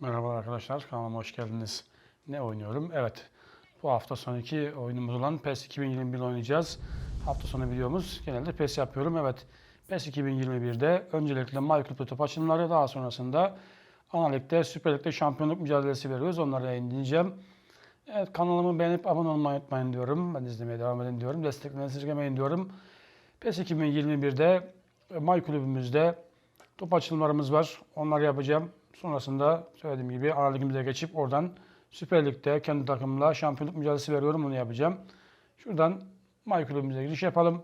Merhaba arkadaşlar, kanalıma hoş geldiniz. Ne oynuyorum? Evet, bu hafta sonraki oyunumuz olan PES 2021 oynayacağız. Hafta sonu videomuz genelde PES yapıyorum. Evet, PES 2021'de öncelikle My Club'da top açılımları, daha sonrasında Ana Lig'de, Süper Lig'de şampiyonluk mücadelesi veriyoruz. Onları yayınlayacağım. Evet, kanalımı beğenip abone olmayı unutmayın diyorum. Ben izlemeye devam edin diyorum. Desteklerinizi esirgemeyin diyorum. PES 2021'de My Kulübümüzde top açılımlarımız var. Onları yapacağım. Sonrasında söylediğim gibi ana ligimize geçip oradan Süper Lig'de kendi takımımla şampiyonluk mücadelesi veriyorum. Bunu yapacağım. Şuradan My Kulübümüze giriş yapalım.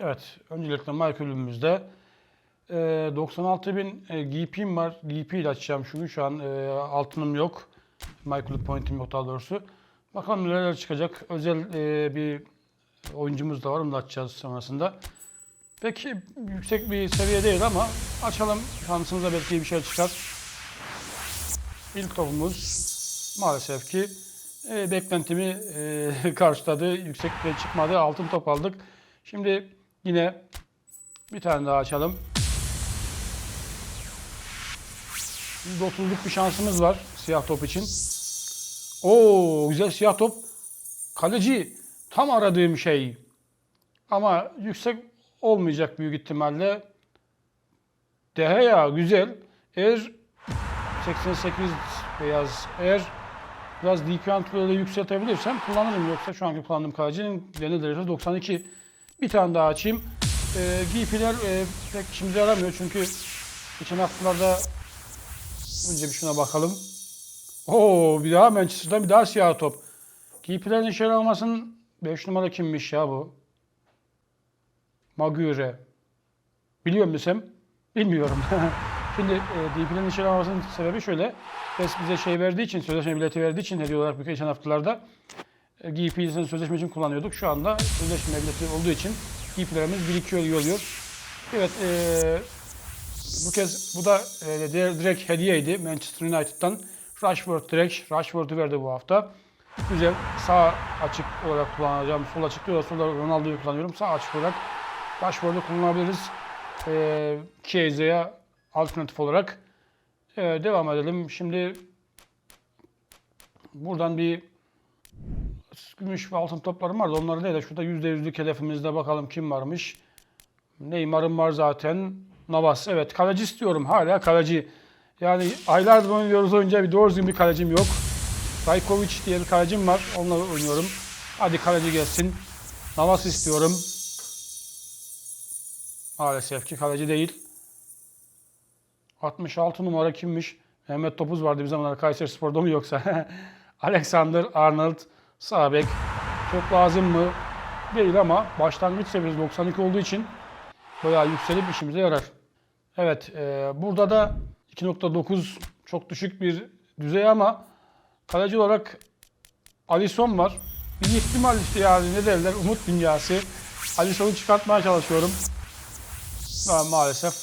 Evet, öncelikle My Kulübümüzde e, 96.000 e, GP'm var. GP ile açacağım şunu. Şu an e, altınım yok. My Club Point'im yok daha doğrusu. Bakalım neler çıkacak. Özel e, bir oyuncumuz da var. Onu da açacağız sonrasında. Peki yüksek bir seviye değil ama açalım. Şansımıza belki bir şey çıkar. İlk topumuz maalesef ki e, beklentimi e, karşıladı. Yüksek ve çıkmadı. Altın top aldık. Şimdi yine bir tane daha açalım. %30'luk bir şansımız var siyah top için. Oo güzel siyah top. Kaleci tam aradığım şey. Ama yüksek olmayacak büyük ihtimalle. Deheya güzel. Eğer 88 beyaz eğer biraz DP antrenörü yükseltebilirsem kullanırım. Yoksa şu anki kullandığım kalecinin genel derecesi 92. Bir tane daha açayım. Ee, GP'ler e, pek işimize yaramıyor çünkü geçen haftalarda önce bir şuna bakalım. Oo bir daha Manchester'dan bir daha siyah top. GP'lerin işe almasının 5 numara kimmiş ya bu? Maguire. Biliyor musun? Bilmiyorum. Şimdi e, DP'lerin işe almasının sebebi şöyle. PES bize şey verdiği için, sözleşme bileti verdiği için hediye olarak geçen haftalarda e, GP'sini sözleşme için kullanıyorduk. Şu anda sözleşme bileti olduğu için GP'lerimiz birikiyor, iyi oluyor. Evet, e, bu kez bu da e, direkt hediyeydi Manchester United'dan. Rashford direkt, Rashford'u verdi bu hafta. Güzel, sağ açık olarak kullanacağım. Sol açık diyor, solda Ronaldo'yu kullanıyorum. Sağ açık olarak Rashford'u kullanabiliriz. E, Kiese'ye alternatif olarak. E, devam edelim. Şimdi buradan bir gümüş ve altın toplarım vardı. Onları değil de şurada %100'lük hedefimizde bakalım kim varmış. Neymar'ım var zaten. Navas evet kaleci istiyorum hala kaleci. Yani aylardır oynuyoruz oyunca bir doğru düzgün bir kalecim yok. Rajkovic diye bir kalecim var. Onunla oynuyorum. Hadi kaleci gelsin. Navas istiyorum. Maalesef ki kaleci değil. 66 numara kimmiş? Mehmet Topuz vardı bir zamanlar Kayseri Spor'da mı yoksa? Alexander Arnold sağ bek. Çok lazım mı? Değil ama başlangıç seviyesi 92 olduğu için bayağı yükselip işimize yarar. Evet, e, burada da 2.9 çok düşük bir düzey ama kaleci olarak Alisson var. Bir ihtimal işte yani ne derler umut dünyası. Alisson'u çıkartmaya çalışıyorum. Ama maalesef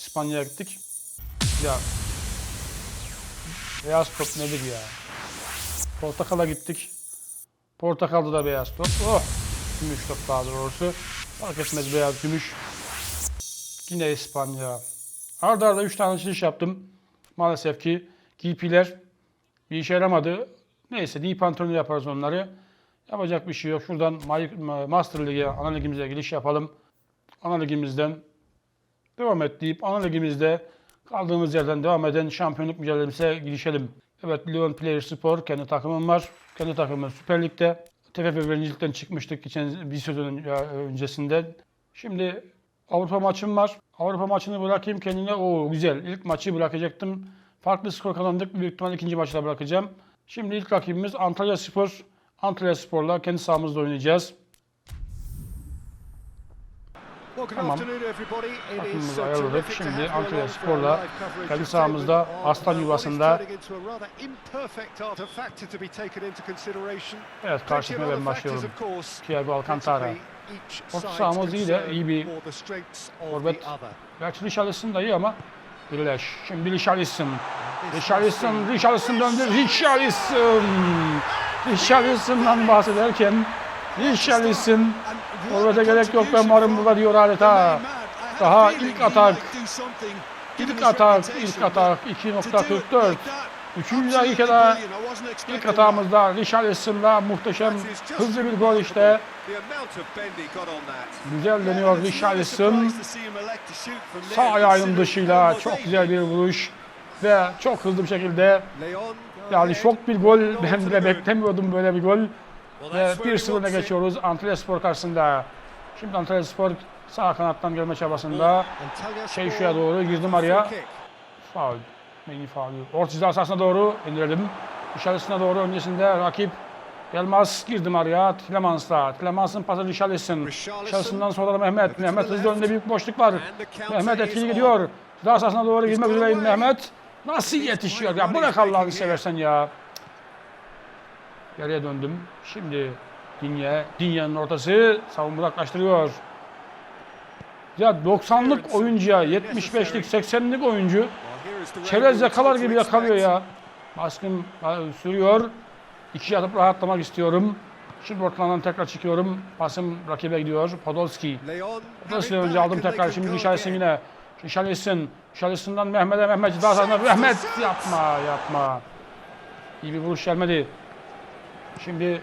İspanya'ya gittik. Ya beyaz top nedir ya? Portakala gittik. Portakalda da beyaz top. Oh! Gümüş top daha doğrusu. Fark etmez beyaz gümüş. Yine İspanya. Arda arda 3 tane açılış yaptım. Maalesef ki GP'ler bir işe yaramadı. Neyse deep antrenörü yaparız onları. Yapacak bir şey yok. Şuradan Master Lig'e, ana ligimize giriş yapalım. Ana ligimizden devam et deyip ana ligimizde kaldığımız yerden devam eden şampiyonluk mücadelemize girişelim. Evet Lyon Player Spor kendi takımım var. Kendi takımım Süper Lig'de. TFF birincilikten çıkmıştık geçen bir sezon öncesinde. Şimdi Avrupa maçım var. Avrupa maçını bırakayım kendine. Oo güzel. İlk maçı bırakacaktım. Farklı skor kazandık. Büyük ihtimal ikinci maçı da bırakacağım. Şimdi ilk rakibimiz Antalya Spor. Antalya Spor'la kendi sahamızda oynayacağız. Tamam. terrific to Şimdi Antalya Spor'la kendi sahamızda aslan yuvasında. Evet karşısına ben başlıyorum. Thiago Alcantara. Orta sahamız iyi de iyi bir forvet. Gerçi Richarlison da iyi ama Birleş. Şimdi Richarlison. Richarlison, Richarlison döndü. Richarlison. Richarlison'dan bahsederken Richarlison. Forvet'e gerek yok ben varım burada diyor adeta. Daha ilk atak. İlk atak, ilk atak 2.44. Üçüncü dakikada ilk hatamızda Richarlison'la muhteşem hızlı bir gol işte. Güzel dönüyor Richarlison. Sağ ayağının dışıyla çok güzel bir vuruş ve çok hızlı bir şekilde yani şok bir gol. Ben bile beklemiyordum böyle bir gol. Ve 1-0 öne geçiyoruz Antalyaspor karşısında. Şimdi Antalyaspor sağ kanattan gelme çabasında şey şuraya doğru girdim araya. Faul. Neyin faulü? Orta ceza sahasına doğru indirelim. Richarlison'a doğru öncesinde rakip Yılmaz girdim araya. Tilemans'la. Tilemans'ın pası Richarlison. Richarlison'dan sonra da Mehmet. Mehmet hızlı önünde büyük boşluk var. Mehmet etkili gidiyor. Ceza sahasına doğru girmek üzereyim Mehmet. Nasıl yetişiyor ya? Bırak Allah'ını seversen ya. Geriye döndüm. Şimdi Dinye. Dinye'nin ortası savunma uzaklaştırıyor. Ya 90'lık oyuncuya 75'lik 80'lik oyuncu çerez yakalar gibi yakalıyor ya. Baskın e, sürüyor. İki atıp rahatlamak istiyorum. Şimdi ortadan tekrar çıkıyorum. Pasım rakibe gidiyor. Podolski. Podolski önce aldım tekrar. Şimdi Richarlison yine. Richarlison. Richarlison'dan Mehmet'e Mehmet daha sonra Mehmet yapma yapma. İyi bir vuruş gelmedi. Şimdi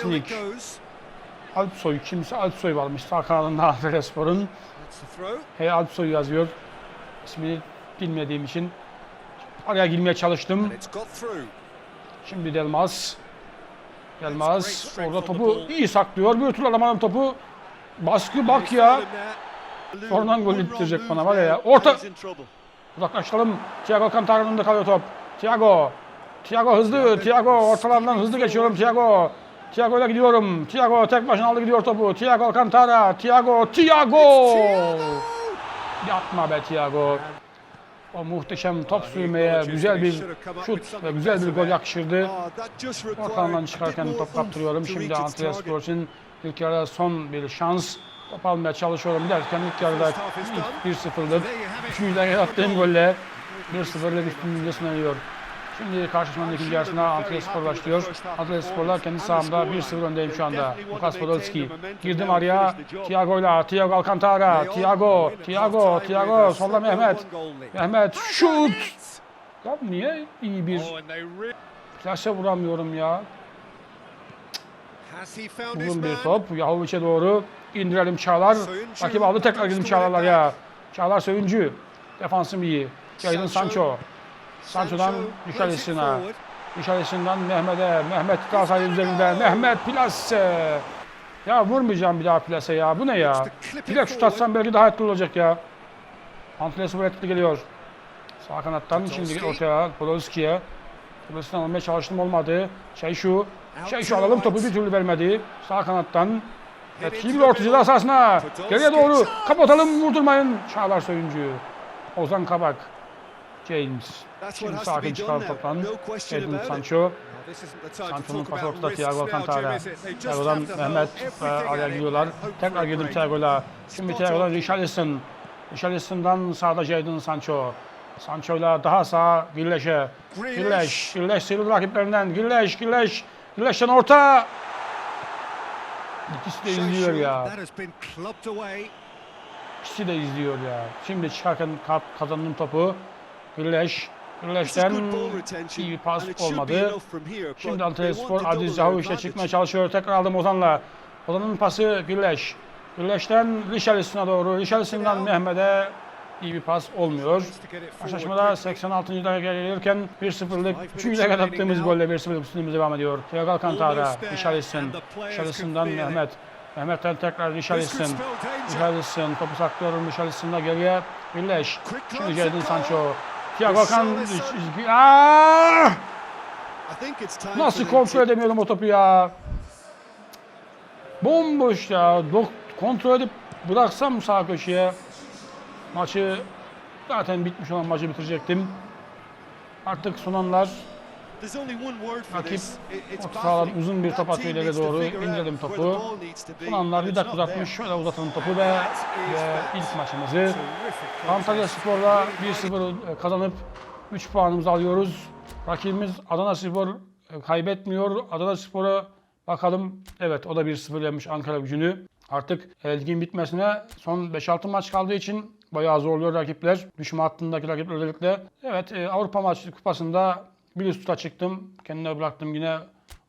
Sneak. Alpsoy kimse Alpsoy varmış sağ kanadında Antalyaspor'un. Hey Alpsoy yazıyor. İsmini bilmediğim için araya girmeye çalıştım. Şimdi Delmaz. Delmaz orada topu iyi saklıyor. Bir türlü alamadım topu. Baskı bak ya. Sonradan gol ittirecek bana var ya. Orta. Uzaklaştıralım. Thiago Cantara'nın önünde kalıyor top. Thiago. Thiago hızlı. Thiago ortalardan hızlı geçiyorum. Thiago. Thiago'yla gidiyorum. Thiago tek başına aldı gidiyor topu. Thiago Alcantara. Thiago. Thiago. Yapma be Thiago. O muhteşem top sürmeye güzel bir şut ve güzel bir gol yakışırdı. Ortadan çıkarken top kaptırıyorum. Şimdi Antalya Spor için ilk yarıda son bir şans. Top almaya çalışıyorum derken ilk yarıda ilk 1-0'lık. Üçüncü dakikada attığım golle 1-0'lık üstünlüğünde sınırıyor. Şimdi karşılaşmanın ikinci yarısında Antalya Spor başlıyor. Antalya Spor'la kendi sahamda 1-0 öndeyim şu anda. Lukas Podolski. Girdim araya. Thiago'yla. Thiago Alcantara. Thiago. Thiago. Thiago. Solda Mehmet. Mehmet. Şut. Ya niye iyi bir plase vuramıyorum ya. Uzun bir top. Yahovic'e doğru. indirelim Çağlar. Rakip aldı tekrar girdim Çağlar'lar ya. Çağlar Söyüncü. Defansım iyi. Jadon Sancho. Sancho'dan Richarlison'a. Richarlison'dan Mehmet'e. Mehmet Galatasaray üzerinde. Mehmet plase. Ya vurmayacağım bir daha plase ya. Bu ne ya? Direkt şut atsam belki daha etkili olacak ya. Antalya Spor etkili geliyor. Sağ kanattan şimdi ortaya Podolski'ye. Podolski'den almaya çalıştım olmadı. Şey şu. Şey şu alalım topu bir türlü vermedi. Sağ kanattan. Etkili bir orta ceza sahasına. Geriye doğru. Kapatalım vurdurmayın. Çağlar Söyüncü. Ozan Kabak. James. Şimdi sakin çıkar toptan. Edwin Sancho. Sancho'nun pası ortada Thiago Alcantara. Thiago'dan Mehmet ve araya giriyorlar. Tekrar girdim Thiago'la. Şimdi Thiago'dan Richarlison. Richarlison'dan sağda Jadon Sancho. Sancho'yla daha sağ Gilleş'e. Gilleş. Gilleş sıyrıldı rakiplerinden. Gilleş. Gilleş. Gilleş'ten orta. İkisi de izliyor ya. İkisi de izliyor ya. Şimdi çıkarken kazandım topu. Güleş. Güleş'ten iyi bir pas olmadı. Şimdi Antalya Spor Aziz Cahovic'e çıkmaya çalışıyor. Tekrar aldım Ozan'la. Ozan'ın pası Güleş. Güleş'ten Richarlison'a doğru. Richarlison'dan Mehmet'e iyi bir pas olmuyor. Karşılaşmada 86. dakika gelirken 1-0'lık 3. dakika attığımız golle 1-0'lık üstünlüğümüz devam ediyor. Thiago Alcantara, Richarlison. Richarlison'dan Mehmet. Mehmet'ten tekrar Richarlison. Richarlison topu saklıyorum. Richarlison'da geriye Güleş. Şimdi Jadon Sancho. Thiago Hakan Aa! Nasıl kontrol edemiyorum o topu ya? Bomboş ya. Dok- kontrol edip bıraksam sağ köşeye maçı zaten bitmiş olan maçı bitirecektim. Artık son anlar rakip orta sahadan uzun bir top atıyor ileri doğru. İndirdim topu. Son anlar bir dakika uzatmış. Şöyle uzatalım topu ve, ve ilk maçımızı Antalya Spor'la 1-0 kazanıp 3 puanımızı alıyoruz. Rakibimiz Adana Spor e, kaybetmiyor. Adana Spor'a bakalım. Evet o da 1-0 yenmiş Ankara gücünü. Artık e, ligin bitmesine son 5-6 maç kaldığı için bayağı zorluyor rakipler. Düşme hattındaki rakipler özellikle. Evet e, Avrupa maçı kupasında bir üst çıktım. Kendine bıraktım yine.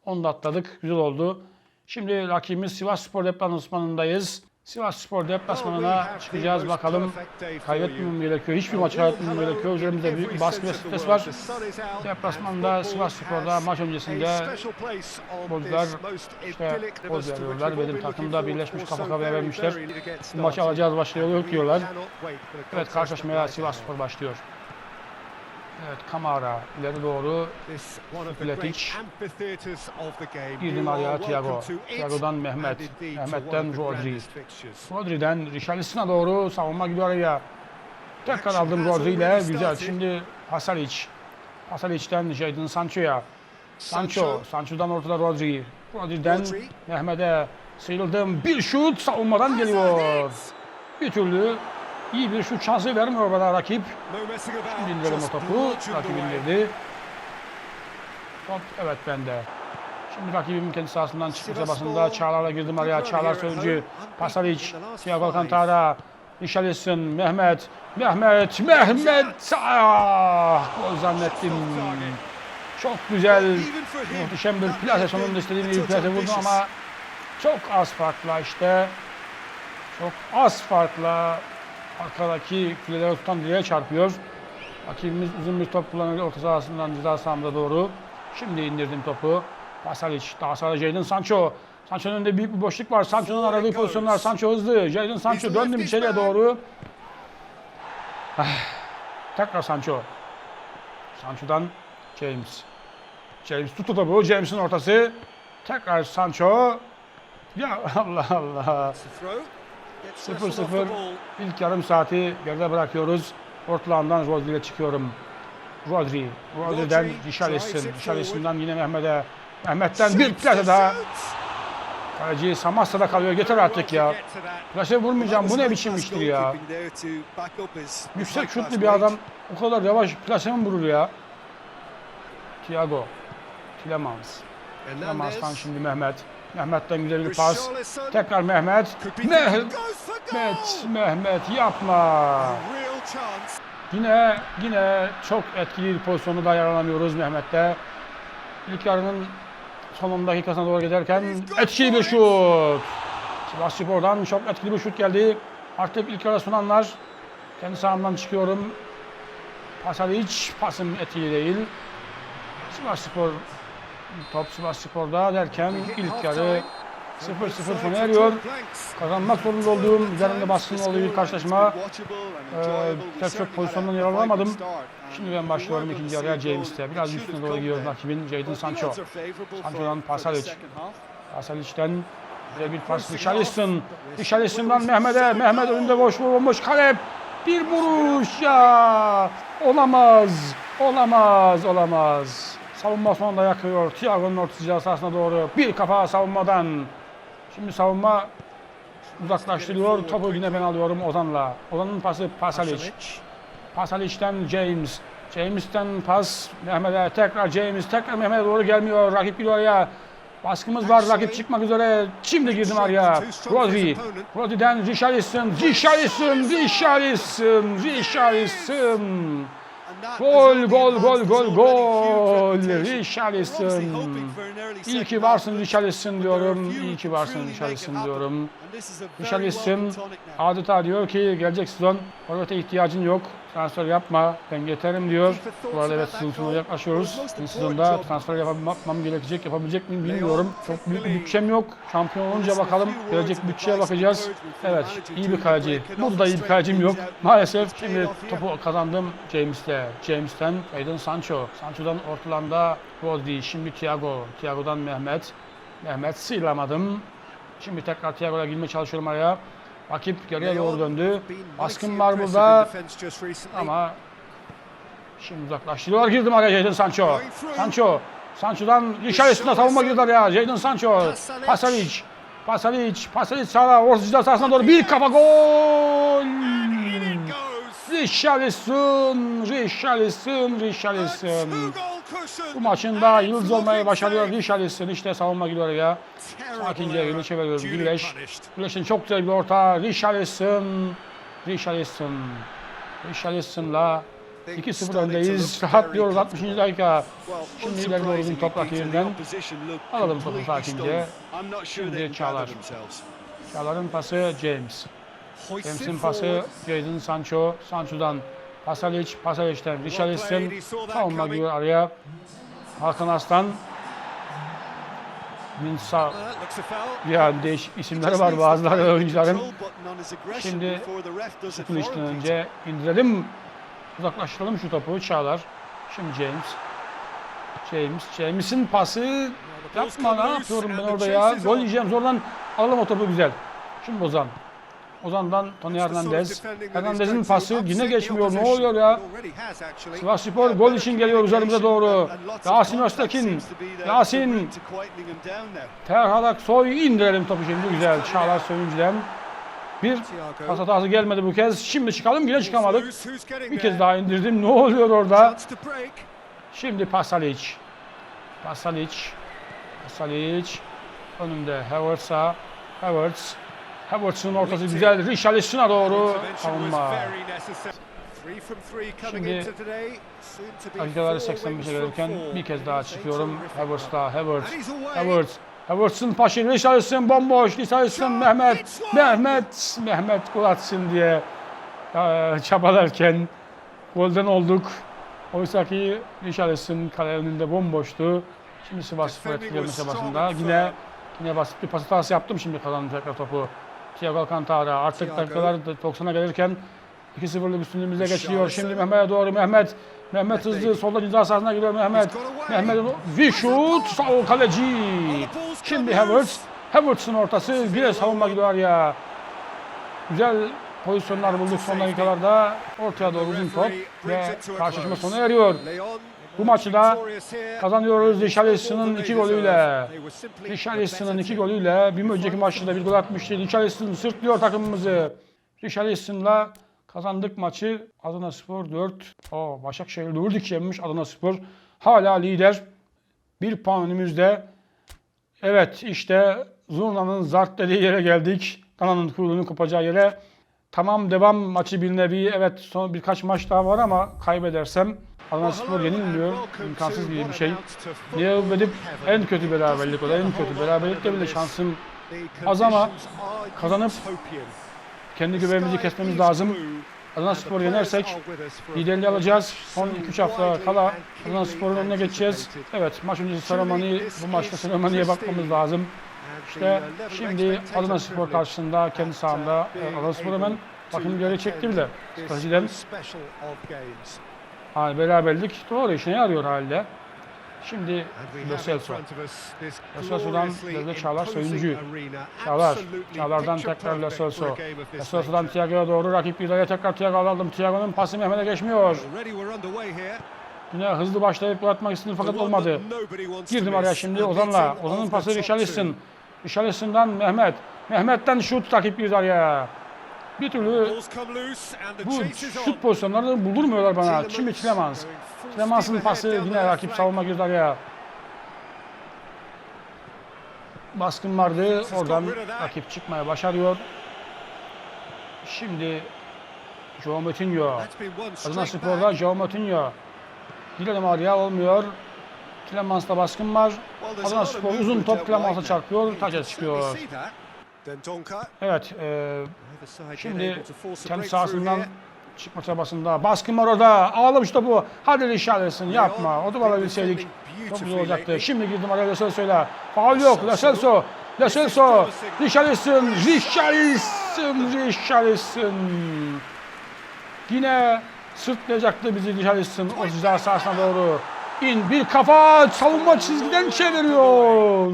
Onu da atladık. Güzel oldu. Şimdi rakibimiz Sivas Spor deplasmanındayız. Sivas Spor deplasmanına çıkacağız bakalım. Kaybetmemem gerekiyor. Hiçbir maç kaybetmemem gerekiyor. Üzerimizde büyük bir baskı ve stres var. Deplasmanda Sivas Spor'da maç öncesinde futbolcular işte poz veriyorlar. Benim takımda birleşmiş kafa kafaya vermişler. Bu maçı alacağız başlıyor diyorlar. Evet karşılaşmaya Sivas Spor başlıyor. Evet Kamara ileri doğru Fletic. Girdim araya Thiago. Thiago'dan Mehmet. Mehmet'ten Rodri. Rodri'den Richarlison'a doğru savunma gidiyor araya. Tekrar aldım Rodri ile. Güzel. Şimdi Pasalic. Pasalic'ten Jadon Sancho'ya. Sancho. Sancho'dan ortada Rodri. Rodri'den Rodri. Mehmet'e sıyrıldım. Bir şut savunmadan geliyor. Bir türlü iyi bir şut şansı vermiyor bana rakip. Şimdi indirelim o topu. Rakip indirdi. Evet bende. Şimdi rakibim kendi sahasından çıkma çabasında Çağlar'la girdim araya. Çağlar sözcü. Pasalic, Thiago Alcantara, Richarlison, Mehmet, Mehmet, Mehmet. Ah, gol zannettim. Çok güzel, muhteşem bir plase sonunda istediğim gibi plase vurdu ama çok az farkla işte. Çok az farkla arkadaki fileleri tutan direğe çarpıyor. Rakibimiz uzun bir top kullanıyor orta sahasından ceza sahamda doğru. Şimdi indirdim topu. Pasalic, daha sonra Jadon Sancho. Sancho'nun önünde büyük bir boşluk var. Sancho'nun aradığı pozisyonlar. Sancho hızlı. Jadon Sancho döndüm içeriye doğru. Ah, tekrar Sancho. Sancho'dan James. James tuttu topu. James'in ortası. Tekrar Sancho. Ya Allah Allah. 0-0 ilk yarım saati geride bırakıyoruz. Ortalarından Rodri ile çıkıyorum. Rodri. Rodri'den it Richarlison'dan yine Mehmet'e. Mehmet'ten bir plase daha. Kaleci Samassa'da kalıyor. Getir artık ya. Plase vurmayacağım. Bu ne biçim iştir ya. Yüksek şutlu bir adam o kadar yavaş plase mi vurur ya? Thiago. Tielemans. Tielemans'tan şimdi Mehmet. Mehmet'ten güzel bir pas. Tekrar Mehmet. Mehmet. Mehmet, Mehmet yapma. Yine yine çok etkili bir pozisyonu da yaralamıyoruz Mehmet'te. İlk yarının sonun dakikasına doğru giderken etkili bir şut. Sivas Spor'dan çok etkili bir şut geldi. Artık ilk yarı sunanlar kendi sahamdan çıkıyorum. Pasalic pasım etkili değil. Sivas Spor top Sivas Spor'da derken ilk yarı 0-0 sona eriyor. Kazanmak zorunda olduğum, üzerinde baskının olduğu bir karşılaşma. Ee, çok pozisyondan yararlanamadım. Şimdi ben başlıyorum ikinci yarıya James'te. Biraz üstüne doğru gidiyor rakibin Jadon Sancho. Sancho'dan Pasalic. Pasalic'ten güzel bir pas Richarlison. Richarlison'dan Mehmet'e. Mehmet önünde boş vurulmuş. Kalep. Bir vuruş ya. Olamaz. Olamaz. Olamaz. Savunma sonunda yakıyor. Thiago'nun orta sahasına doğru. Bir kafa savunmadan. Şimdi savunma uzaklaştırıyor. Topu yine ben alıyorum Ozan'la. Ozan'ın pası Pasalic. Pasalic'ten James. James'ten pas Mehmet'e tekrar James tekrar Mehmet'e doğru gelmiyor. Rakip gidiyor ya. Baskımız var. Rakip çıkmak üzere. Şimdi girdim araya. Rodri. Rodri'den Richarlison. Richarlison. Richarlison. Richarlison. Gol, gol, gol, gol, gol. Richarlison. İyi ki varsın Richarlison diyorum. İyi ki varsın Richarlison diyorum. Richarlison adeta diyor ki gelecek sezon forvete ihtiyacın yok. Transfer yapma. Ben yeterim diyor. Bu arada evet sezon sonuna yaklaşıyoruz. Bu sezonda transfer yapmam gerekecek. Yapabilecek miyim bilmiyorum. Çok büyük bir bütçem yok. Şampiyon olunca bakalım. Gelecek bütçeye bakacağız. Evet iyi bir kaleci. Burada iyi bir kalecim yok. Maalesef şimdi topu kazandım James'te. James'ten Jadon Sancho. Sancho'dan ortalanda Rodri. Şimdi Thiago. Thiago'dan Mehmet. Mehmet sıyıramadım. Şimdi tekrar Thiago'ya girmeye çalışıyorum araya. Rakip geriye doğru döndü. Baskın var burada ama şimdi uzaklaştırıyorlar. Girdim araya Jadon Sancho. Sancho. Sancho'dan Richarlison'a savunma girdiler ya. Jadon Sancho. Pasalic. Pasalic. Pasalic sağa orta sahasına doğru bir kafa gol. Richarlison. Richarlison. Richarlison. Bu maçın da yıldız olmayı başarıyor Richarlison. İşte savunma gidiyor ya. Sakince yolu çeviriyoruz. Güneş. Güneş'in çok güzel bir orta. Richarlison. Richarlison. Richarlison'la 2-0 öndeyiz. Rahatlıyoruz 60. dakika. Şimdi ileri doğru uzun top rakibinden. Alalım topu sakince. Şimdi Çağlar. Çağlar'ın pası James. James'in pası Jadon Sancho. Sancho'dan Pasalic. Pasalic'ten Richarlison. Savunma giriyor araya. Hakan Aslan. Minsa. Yani değişik isimleri var bazıları oyuncuların. Şimdi Sıfır işten önce indirelim. Uzaklaştıralım şu topu Çağlar. Şimdi James. James. James'in pası. Yapma ne yapıyorum ben orada ya. Gol yiyeceğim zorlan. Alalım o topu güzel. Şimdi Ozan. Ozan'dan Tony Hernandez. Hernandez'in pası yine geçmiyor. Ne oluyor ya? Sivasspor gol için geliyor üzerimize doğru. Yasin Öztekin. Yasin. Terhalak soy indirelim topu şimdi güzel. Çağlar Söyüncü'den. Bir pas hatası gelmedi bu kez. Şimdi çıkalım yine çıkamadık. Bir kez daha indirdim. Ne oluyor orada? Şimdi Pasalic. Pasalic. Pasalic. Önümde Havertz'a. Havertz. Havertz'ın ortası güzel. Richarlison'a doğru savunma. Şimdi dakikaları 85'e gelirken bir kez daha çıkıyorum. Havertz'ta. Havertz. Havertz. Havertz'ın paşı Richarlison bomboş. Richarlison Mehmet. Mehmet. Mehmet gol atsın diye e, çabalarken golden olduk. Oysa ki Richarlison kale önünde bomboştu. Şimdi Sivas Spor etkileme çabasında. Yine yine basit bir pas hatası yaptım şimdi kazandım tekrar topu. Thiago Alcantara artık Thiago. dakikalar 90'a gelirken 2-0'lık üstünlüğümüze geçiliyor. Şimdi Mehmet'e doğru Mehmet. Mehmet hızlı solda ceza sahasına giriyor Mehmet. Mehmet'in bir şut sağ kaleci. Şimdi Havertz. Havertz'ın ortası yine savunma gidiyor ya. Güzel pozisyonlar bulduk son dakikalarda. Ortaya doğru uzun top ve karşılaşma sona eriyor. Bu maçı da kazanıyoruz Richarlison'ın iki golüyle. Richarlison'ın iki golüyle bir önceki maçta da bir gol atmıştı. Richarlison sırtlıyor takımımızı. Richarlison'la kazandık maçı. Adana Spor 4. O Başakşehir 4-2 yenmiş Adana Spor. Hala lider. Bir puan önümüzde. Evet işte Zurna'nın zart dediği yere geldik. Dana'nın kuyruğunu kopacağı yere. Tamam devam maçı bir nevi. Evet son birkaç maç daha var ama kaybedersem Adana Spor yenilmiyor. İmkansız gibi bir şey. Niye edip en kötü beraberlik o da en kötü beraberlikte bile şansım az ama kazanıp kendi göbeğimizi kesmemiz lazım. Adana Spor yenersek liderliği alacağız. Son 2-3 hafta kala Adana Spor'un önüne geçeceğiz. Evet maç öncesi seremoni, bu maçta seremoniye bakmamız lazım. İşte şimdi Adana Spor karşısında kendi sahamda e, Adana Spor hemen bakın geri çekti bile. Stratejiden hani beraberlik doğru işine yarıyor halde. Şimdi Lo Celso. Lo Celso'dan Devlet Çağlar Söyüncü. Çağlar. Çağlar'dan tekrar Lo Celso. Lo Celso'dan Thiago'ya doğru rakip bir araya tekrar Thiago aldım. Thiago'nun pası Mehmet'e geçmiyor. Yine hızlı başlayıp gol atmak istedim fakat olmadı. Girdim araya şimdi Ozan'la. Ozan'ın pası Richarlison. Richarlison'dan Mehmet. Mehmet'ten şut rakip bir araya. Bir türlü bu şut pozisyonlarını buldurmuyorlar bana. Şimdi Tilemans. Tilemans'ın pası yine rakip savunma girdi araya. Baskın vardı. Oradan rakip çıkmaya başarıyor. Şimdi Joao Moutinho. Adana Spor'da Joao Moutinho. Gidelim araya olmuyor. Tilemans'ta baskın var. Adana Spor uzun top Tilemans'a çarpıyor. Taca çıkıyor. Evet. E, şimdi kendi sahasından çıkma çabasında. Baskın var orada. Ağlamış topu. Hadi Richarlison yapma. O da alabilseydik. Çok güzel olacaktı. Şimdi girdim araya Lo Celso'yla. Faul yok. Lo Celso. Lo Celso. Richarlison. Richarlison. Richarlison. Yine sırtlayacaktı bizi Richarlison. O ceza sahasına doğru. İn bir kafa savunma çizgiden çeviriyor.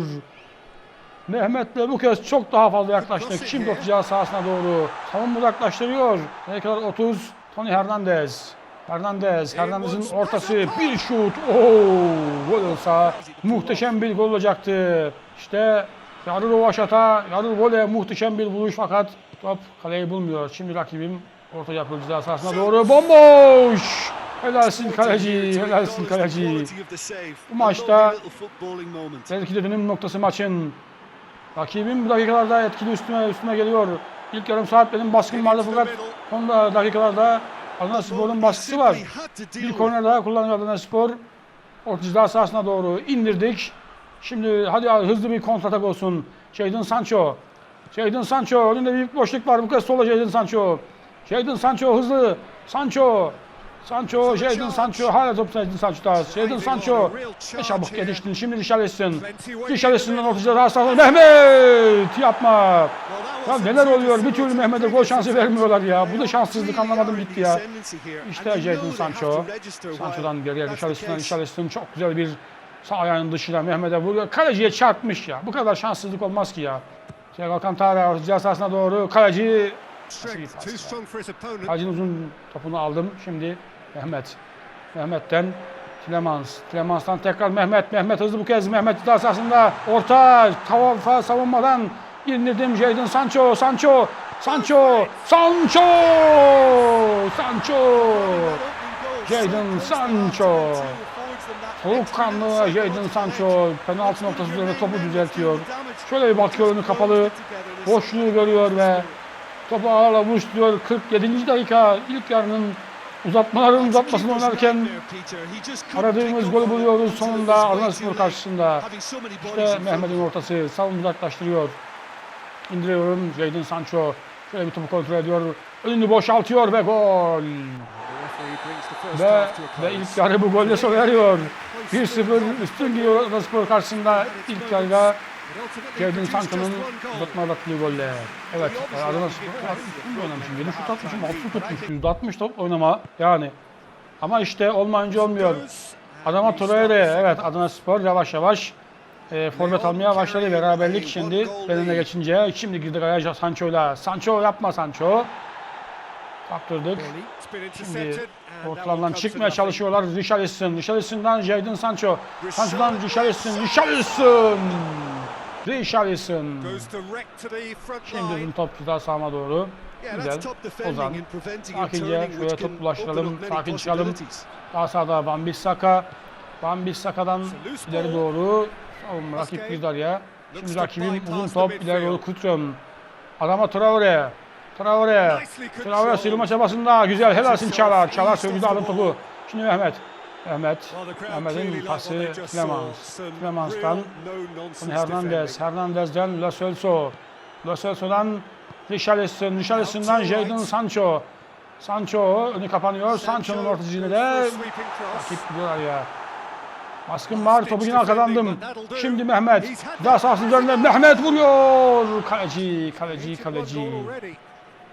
Mehmet'le bu kez çok daha fazla yaklaştık. Şimdi atacağı sahasına doğru. Savunma uzaklaştırıyor. Dakikalar 30. Tony Hernandez. Hernandez. Hernandez'in ortası. Bir şut. Oo, gol olsa muhteşem bir gol olacaktı. İşte yarı rovaşata, yarı voley muhteşem bir buluş fakat top kaleyi bulmuyor. Şimdi rakibim orta yapıyor ceza sahasına doğru. Bomboş. Helalsin kaleci, helalsin kaleci. Bu maçta belki de dönüm noktası maçın. Rakibim bu dakikalarda etkili üstüme üstüme geliyor. İlk yarım saat benim baskım vardı fakat Son dakikalarda Adana Spor'un baskısı var. Bir korner daha kullanıyor Adana Spor. Orta sahasına doğru indirdik. Şimdi hadi hızlı bir kontratak olsun. Jadon Sancho. Jadon Sancho. Önünde büyük boşluk var. Bu kez sola Jadon Sancho. Jadon Sancho hızlı. Sancho. Sancho, Jadon Sancho. Hala top Jadon Sancho'da. Jadon Sancho. Ne çabuk geliştin. Şimdi Richarlison. Richarlison'dan orta ceza sahasına. Mehmet! Yapma. Ya neler oluyor? Bir türlü Mehmet'e gol şansı vermiyorlar ya. Bu da şanssızlık anlamadım gitti ya. İşte Jadon Sancho. Sancho'dan geriye Richarlison'dan Richarlison çok güzel bir sağ ayağının dışına Mehmet'e vuruyor. Kaleciye çarpmış ya. Bu kadar şanssızlık olmaz ki ya. Thiago Alcantara ceza sahasına doğru. Kaleci. Kalecinin uzun topunu aldım. Şimdi Mehmet. Mehmet'ten Tilemans. Tilemans'tan tekrar Mehmet. Mehmet hızlı bu kez. Mehmet ceza orta tava savunmadan indirdim. Jadon Sancho. Sancho. Sancho. Sancho. Sancho. Jadon Sancho. Soğukkanlı Jadon Sancho penaltı noktası üzerinde topu düzeltiyor. Şöyle bir bakıyor önü kapalı. Boşluğu görüyor ve topu ağırla vuruşturuyor. 47. dakika ilk yarının uzatmaların uzatmasını oynarken aradığımız golü buluyoruz sonunda Adana Spor karşısında. İşte Mehmet'in ortası savunma uzaklaştırıyor. İndiriyorum Jadon Sancho. Şöyle bir topu kontrol ediyor. Önünü boşaltıyor ve gol. Ve, ve ilk yarı bu golle sona eriyor. 1-0 üstün gidiyor Adana Spor karşısında ilk yarıda Jadon Sancho'nun uzatma attığı golle. Evet Adana Spor üstün oynamışım. 7 şut atmışım 6 şut tutmuşum. %60 top oynama yani. Ama işte olmayınca olmuyor. Adama Torreira evet Adana Spor yavaş yavaş e, forvet almaya başladı. Beraberlik şimdi benimle geçince. Şimdi girdik ayağa Sancho'yla. Sancho yapma Sancho. Kaptırdık. Şimdi ortalardan çıkmaya çalışıyorlar. Richarlison. Richarlison'dan Jadon Sancho. Sancho'dan Richarlison. Richarlison. Richarlison. Şimdi uzun top ceza sahama doğru. Güzel. Ozan. Sakince şöyle top bulaştıralım. Sakin çıkalım. Daha sağda Van Bissaka. Van Bissaka'dan ileri doğru. Savunma rakip bir araya. Şimdi rakibin uzun top ileri doğru Kutrum. Adama Traore. Traore. Traore sıyrılma çabasında. Güzel. Helalsin Çağlar. Çağlar söyledi alın topu. Şimdi Mehmet. Mehmet. Mehmet'in pası Tilemans. Tilemans'tan Tony Hernandez. Hernandez'den Lo Celso. Lo Celso'dan Richarlison. Richarlison'dan Jadon Sancho. Sancho önü kapanıyor. Sancho'nun orta çizgide rakip gidiyor ya. Baskın var. Topu yine kazandım. Şimdi Mehmet. Daha sahasının üzerinde Mehmet vuruyor. Kaleci, kaleci, kaleci.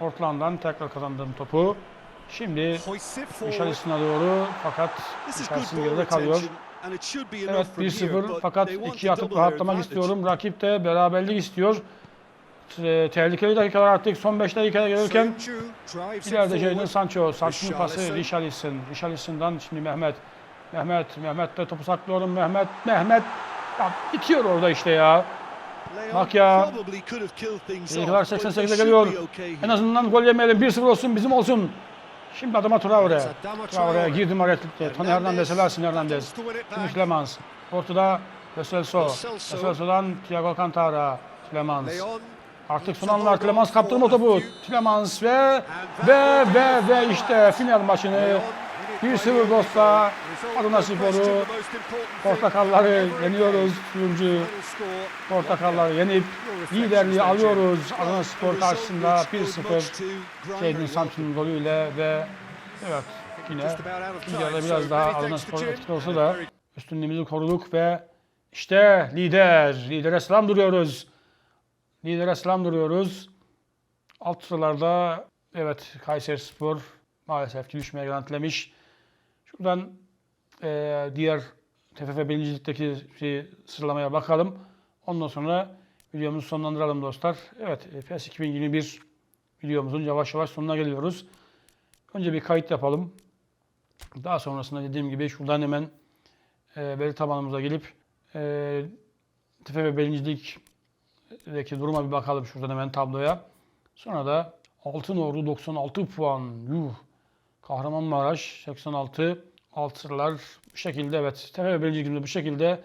Ortalandan tekrar kazandım topu. Şimdi Richarlison'a doğru fakat Richarlison geride kalıyor. Evet 1-0 fakat 2 atıp rahatlamak istiyorum. Rakip de beraberlik istiyor. Te- Tehlikeli dakikalar artık son 5 dakikaya gelirken ileride Jadon Sancho. Sancho'nun pası Richarlison. Richarlison'dan şimdi Mehmet. Mehmet, Mehmet de topu saklıyorum. Mehmet, Mehmet. Ya bitiyor orada işte ya. Bak ya. Dakikalar 88'e geliyor. En azından gol yemeyelim. 1-0 olsun bizim olsun. Şimdi adama Traore. Traore'ye girdim hareketli. Tony Hernandez, Helalsin Hernandez. Şimdi Tilemans. Ortada. Lo Celso'dan Thiago Alcantara. Tilemans. Artık son anlar Tilemans kaptırma topu. Tilemans ve ve ve ve işte final maçını 1-0 dostla Adana Spor'u Portakalları yeniyoruz. Suyumcu Portakalları yenip liderliği alıyoruz. Adana Spor karşısında 1-0 Jadon Sancho'nun golüyle ve evet yine yarıda biraz daha Adana Spor etkili olsa da üstünlüğümüzü koruduk ve işte lider. Lidere selam duruyoruz. Lidere selam duruyoruz. Alt sıralarda evet Kayseri Spor maalesef ki düşmeye garantilemiş. Şuradan eee, diğer TFF birincilikteki şey, sıralamaya bakalım. Ondan sonra videomuzu sonlandıralım dostlar. Evet, e, PES 2021 videomuzun yavaş yavaş sonuna geliyoruz. Önce bir kayıt yapalım. Daha sonrasında dediğim gibi şuradan hemen e, veri tabanımıza gelip e, TFF birincilikteki duruma bir bakalım şuradan hemen tabloya. Sonra da Altın Ordu 96 puan. Yuh. Kahramanmaraş 86. Alt sıralar bu şekilde evet. TFF birincilikimde bu şekilde.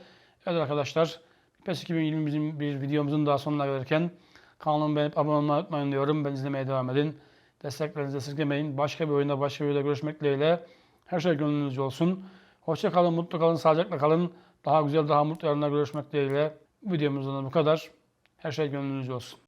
Evet arkadaşlar. PES 2020 bizim bir videomuzun daha sonuna gelirken kanalımı beğenip abone olmayı unutmayın diyorum. Ben izlemeye devam edin. Desteklerinizi esirgemeyin. Başka bir oyunda, başka bir videoda görüşmek dileğiyle. Her şey gönlünüzce olsun. Hoşça kalın, mutlu kalın, sağlıcakla kalın. Daha güzel, daha mutlu yarınlar görüşmek dileğiyle. Videomuzdan da bu kadar. Her şey gönlünüzce olsun.